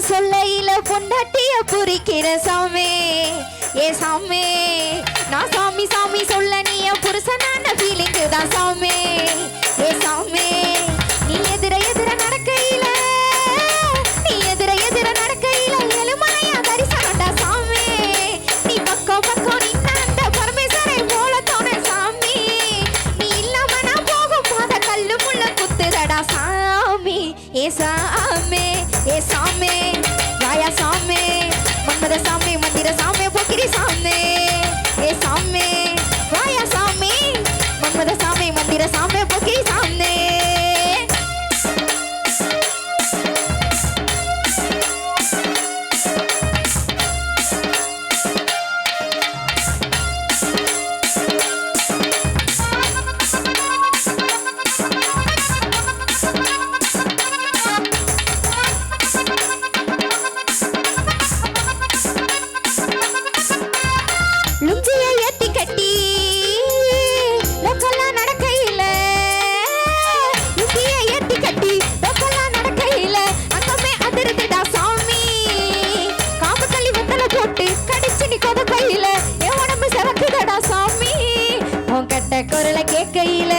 சொல்லையில பொண்டாட்டிய புரிக்கிற சாமி. ஏ சாமி நான் சாமி சாமி சொல்ல நீ புருஷனான ஃபீலிங்கு தான் சாமி. குரலை கேட்கையில.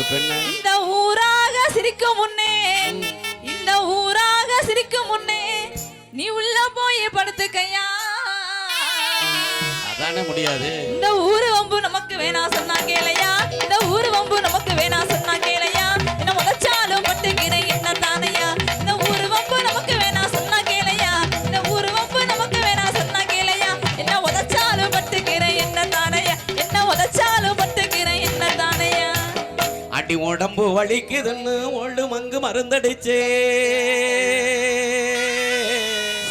அதுக்கு பெண்ணு. இந்த ஊராக சிரிக்கும் முன்னே இந்த ஊராக சிரிக்கும் முன்னே நீ உள்ள போய் படுத்துக்கையா? அதானே முடியாது. இந்த ஊரு வம்பு நமக்கு வேணா சொன்னாங்க இல்லையா? இந்த ஊரு வம்பு உடம்பு வலிக்குதுன்னு ஒழு மங்கு மருந்தடிச்சே.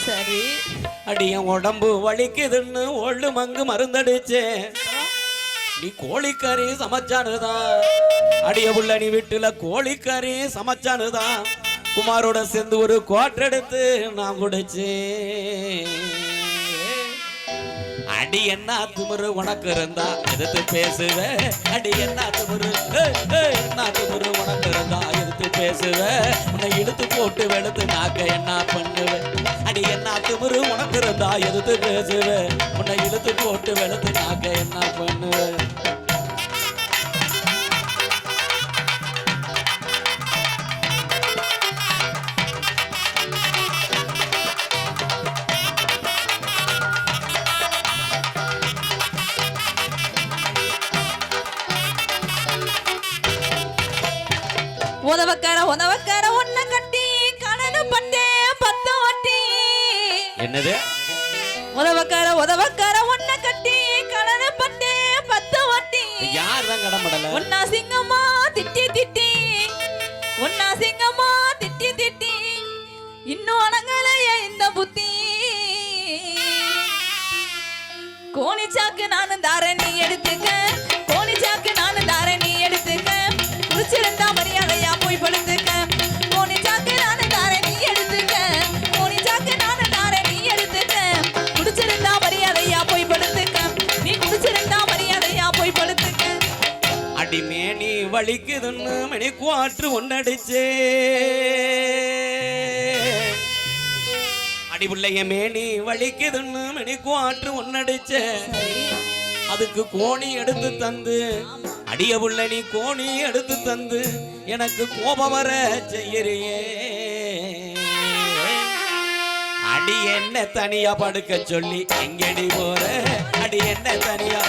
சரி. அடிய உடம்பு வலிக்குதுன்னு ஒழு மங்கு மருந்தடிச்சே. நீ கோழிக்கறி சமைச்சானுதான் அடிய புள்ள நீ வீட்டுல கோழிக்கறி சமைச்சானுதான் குமாரோட சேர்ந்து ஒரு கோட்டை எடுத்து நான் குடிச்சே. அடி என்ன திமுரு உனக்கு இருந்தா? எதிர்த்து பேசுவேன் அடி என்ன எதிர்த்து பேசுவேன் உன்னை இழுத்து போட்டு வெளுத்து நாக்க என்ன பண்ணுவேன் உதவக்கார உதவக்கார ஒன்ன என்னது? உதவக்கார உதவக்கார ஒன்ன கட்டி கலர பட்டே பத்து வட்டி. யார் தான் கடமடல? ஒன்னா சிங்கமா திட்டி திட்டி. ஒன்னா சிங்கமா திட்டி திட்டி. இன்னும் அணங்கலைய இந்த புத்தி. கோணிச்சாக்கு நானும் தாரணி எடுத்துக்க. அடிக்குதுன்னு மணி குவாற்று ஒன்னடிச்சே. அடிபுள்ளைய மேனி வலிக்குதுன்னு மணி குவாற்று ஒன்னடிச்சே. அதுக்கு கோணி எடுத்து தந்து அடிய புள்ள நீ கோணி எடுத்து தந்து எனக்கு கோபம் வர செய்யறியே. அடி என்ன தனியா படுக்க சொல்லி எங்கடி போற? அடி என்ன தனியா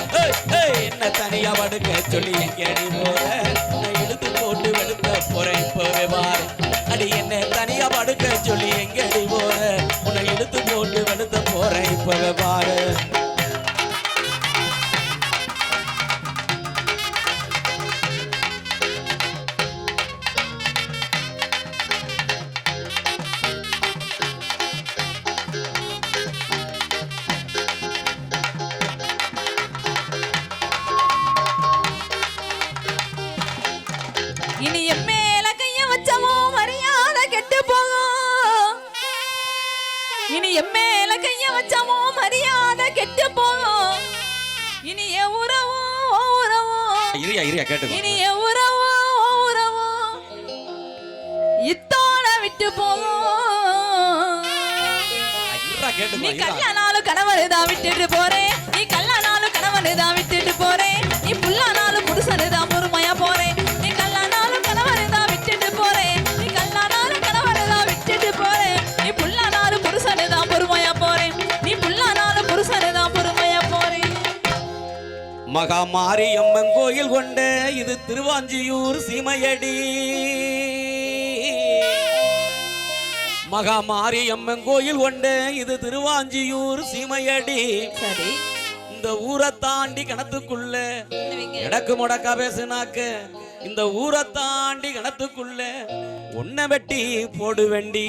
என்ன தனியா படுக்க சொல்லி எங்கடி போற மேல கைய வச்சவோ மரியாதை கெட்டு போகும் இனி உறவோ உறவோ. இரியா இரியா கேட்டுக்கோ. இனி உறவோ உறவோ. இத்தோட விட்டு கேட்டுக்கோ நீ கல்யாணாலும் கணவனு தான் விட்டுட்டு போறேன். நீ கல்யாணாலும் கணவனு தான் விட்டுட்டு போறேன். மகா மாரியம்மன் கோயில் கொண்ட இது திருவாஞ்சியூர் சீமையடி. மகா மாரியம்மன் கோயில் கொண்ட இது திருவாஞ்சியூர் சீமையடி. சரி. இந்த ஊரை தாண்டி கணத்துக்குள்ள எடக்கு முடக்கா பேசுனாக்க இந்த ஊரை தாண்டி கணத்துக்குள்ள உன்னை வெட்டி போடு வெண்டி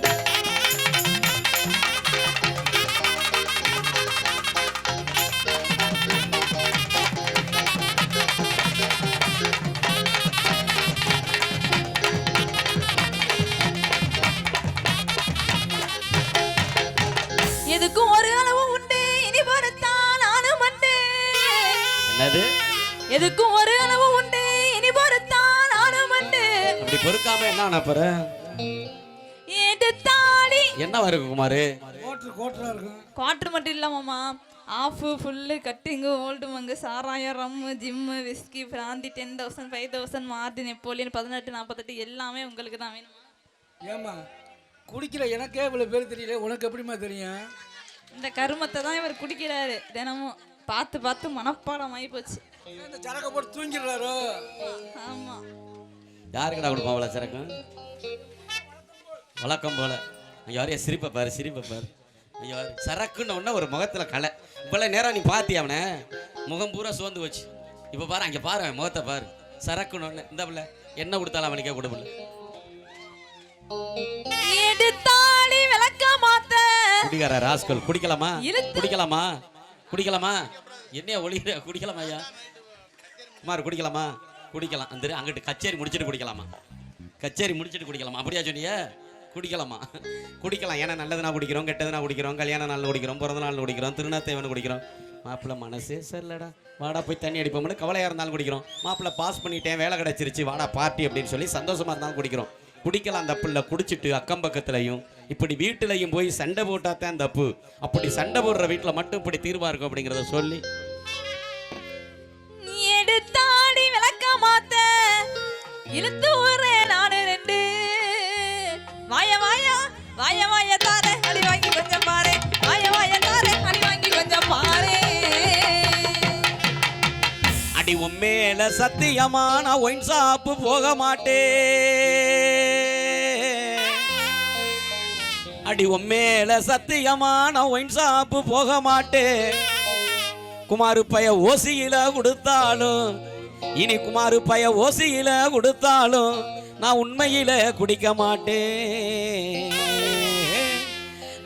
என்ன அனுப்புற எடுத்தாடி என்ன இருக்கு குமாரு? கோட்ரு கோட்டரா இருக்கும். குவார்டர் மட்டும் இல்லாமம்மா half full cutting Old Monk சாராயம் rum gym whisky brandy ten thousand five thousand Mardi Napoleon பதினெட்டு நாற்பத்தெட்டு எல்லாமே உங்களுக்கு தான் வேணுமா? ஏம்மா குடிக்கிற எனக்கே இவ்வளோ பேர் தெரியல. உனக்கு எப்படிம்மா தெரியும்? இந்த கருமத்தை தான் இவர் குடிக்கிறாரு. தினமும் பார்த்து பார்த்து மனப்பாடம் ஆகி போச்சு இந்த போட்டு தூங்கிடுறாரோ? ஆமாம் யாருக்குடா கொடுப்பான் அவ்வளோ சரக்கு வழக்கம் போல. யாரையா சிரிப்பை பாரு சிரிப்பை பாரு. ஐயோ சரக்குன்னு உடனே ஒரு முகத்துல கலை இவ்வளோ நேரம் நீ பாத்தி அவனை? முகம் பூரா சோர்ந்து வச்சு இப்போ பாரு அங்கே பாரு அவன் முகத்தை பாரு. சரக்குன்னு ஒன்று இந்த பிள்ளை என்ன கொடுத்தாலும் அவனுக்கே கொடுப்பில்ல? எடுத்தாடி விளக்க மாத்த. குடிக்கார ராஸ்கல் குடிக்கலாமா? குடிக்கலாமா? குடிக்கலாமா? என்னைய ஒளிகிற குடிக்கலாமா ஐயா? குமார் குடிக்கலாமா? குடிக்கலாம். அந்த அங்கிட்டு கச்சேரி முடிச்சிட்டு குடிக்கலாமா? கச்சேரி முடிச்சிட்டு குடிக்கலாமா? அப்படியா சொன்னீங்க குடிக்கலாமா? குடிக்கலாம். ஏன்னா நல்லதுனா குடிக்கிறோம் கெட்டதுனா குடிக்கிறோம் கல்யாண நாளில் குடிக்கிறோம் பிறந்த நாளில் குடிக்கிறோம் திருநாத்தேவன் குடிக்கிறோம். மாப்பிள்ளை மனசே சரிலடா வாடா போய் தண்ணி அடிப்போம்னு கவலையாக இருந்தாலும் குடிக்கிறோம். மாப்பிள்ளை பாஸ் பண்ணிட்டேன் வேலை கிடச்சிருச்சு வாடா பார்ட்டி அப்படின்னு சொல்லி சந்தோஷமாக இருந்தாலும் குடிக்கிறோம். குடிக்கலாம் தப்புல குடிச்சிட்டு அக்கம் பக்கத்துலையும் இப்படி வீட்டிலையும் போய் சண்டை போட்டால் தான் தப்பு. அப்படி சண்டை போடுற வீட்டில் மட்டும் இப்படி தீர்வாக இருக்கும் அப்படிங்கிறத சொல்லி உண்மையில சத்தியமா நான் ஒயின் சாப்பு போக மாட்டேன் அடி உண்மையில சத்தியமா நான் ஒயின் சாப்பு போக மாட்டேன் குமாரு பைய ஓசியில கொடுத்தாலும் இனி குமாரு பைய ஓசியில கொடுத்தாலும் நான் உண்மையில குடிக்க மாட்டேன்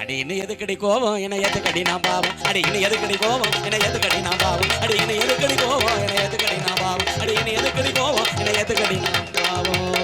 அடி இன்னும் எதுக்கடி கோவம் என்ன எதுக்கடி நான் பாவம்? அடி இன்னும் எதுக்கடி கோவம் என்ன எதுக்கடி நான் பாவம்? அடி இன்னும் எதுக்கடி கோவம் என்ன எதுக்கடி நான் பாவம்? அடி இன்னும் எதுக்கடி கோவம் என்ன எதுக்கடி நான் பாவம்?